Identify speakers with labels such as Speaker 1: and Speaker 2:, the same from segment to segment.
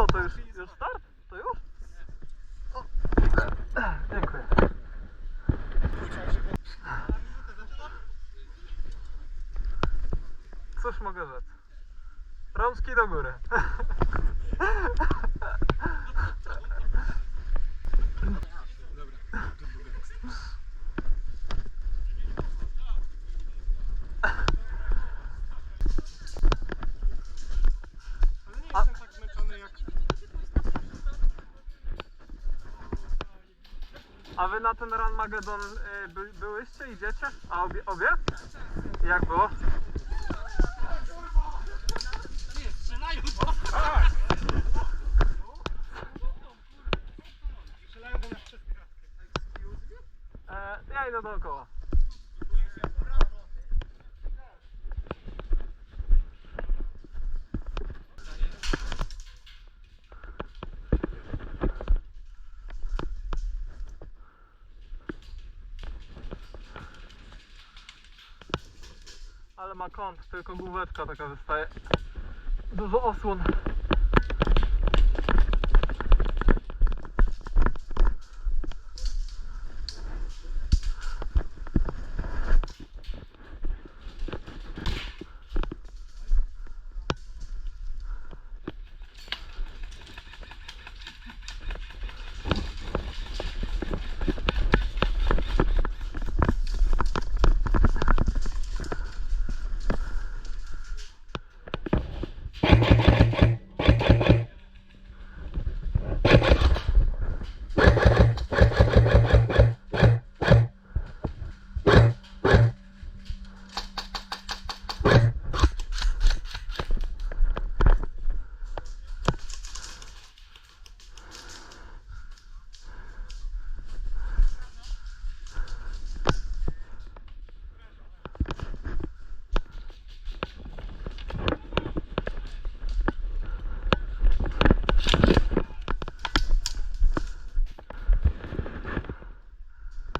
Speaker 1: Co to już? Już start? To już? Dziękuję. Cóż mogę rzec? Rączki do góry.
Speaker 2: Ale nie jestem tak zmęczony jak...
Speaker 1: A wy na ten Run Magedon y, by, byłyście? Idziecie? A obie? obie? Jak było? E, ja idę dookoła. Ale ma kąt, tylko główeczka taka wystaje. Dużo osłon.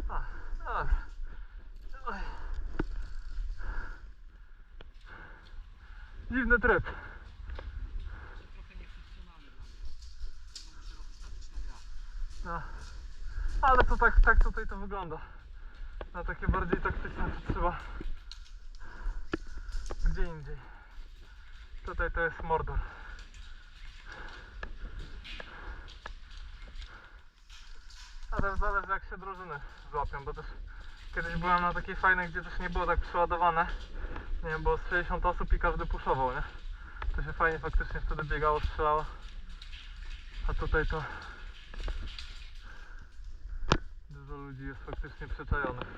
Speaker 1: A, a. Oj. Dziwny tryb. No. Ale to tak, tak tutaj to wygląda. Na takie bardziej taktyczne to trzeba gdzie indziej. Tutaj to jest Mordor. A też zależy jak się drużyny złapią, bo też kiedyś byłem na takiej fajnej, gdzie też nie było tak przeładowane. Nie było z 60 osób i każdy puszował, nie? To się fajnie faktycznie wtedy biegało, strzelało. A tutaj to dużo ludzi jest faktycznie przeczajonych.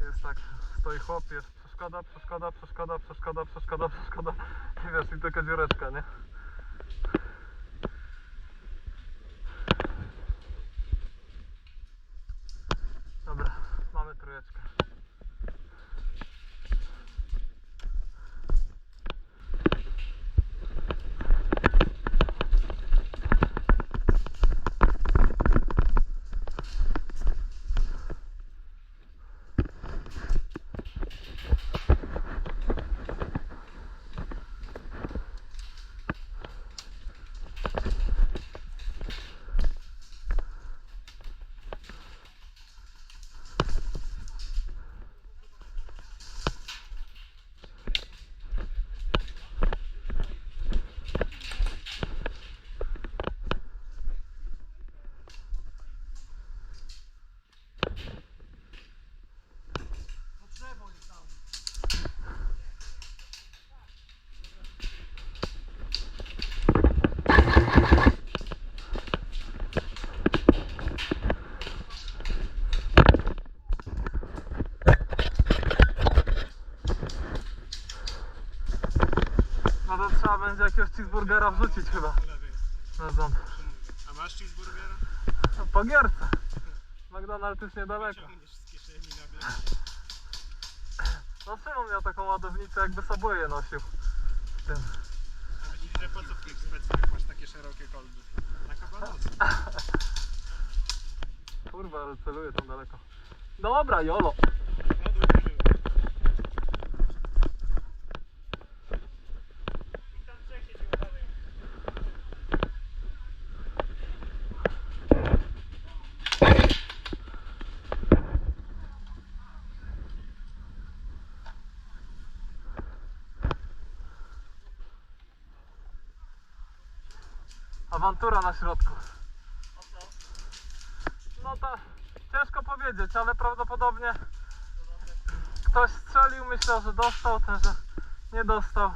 Speaker 1: Jest tak, stoi chłop, jest przeszkoda, przeszkoda, przeszkoda, przeszkoda, przeszkoda, przeszkoda i wiesz, i tylko dziureczka, nie? Dobra, mamy trójeczkę. No to trzeba będzie jakiegoś cheeseburgera wrzucić chyba na ząb.
Speaker 2: A masz cheeseburgera?
Speaker 1: No, Po gierce. McDonald's już niedaleko.
Speaker 2: Z kieszeni na bierz.
Speaker 1: No Szymon miał taką ładownicę jakby Subwaye nosił. W tym.
Speaker 2: A myślisz, że po co w tych specach masz takie szerokie kolby? Na kabanosy.
Speaker 1: Kurwa, ale celuję tam daleko. Dobra, jolo.
Speaker 2: No duży. I tam trzech siedzi dalej.
Speaker 1: Awantura na środku. No to ciężko powiedzieć, ale prawdopodobnie ktoś strzelił, myślał, że dostał, ten, że nie dostał.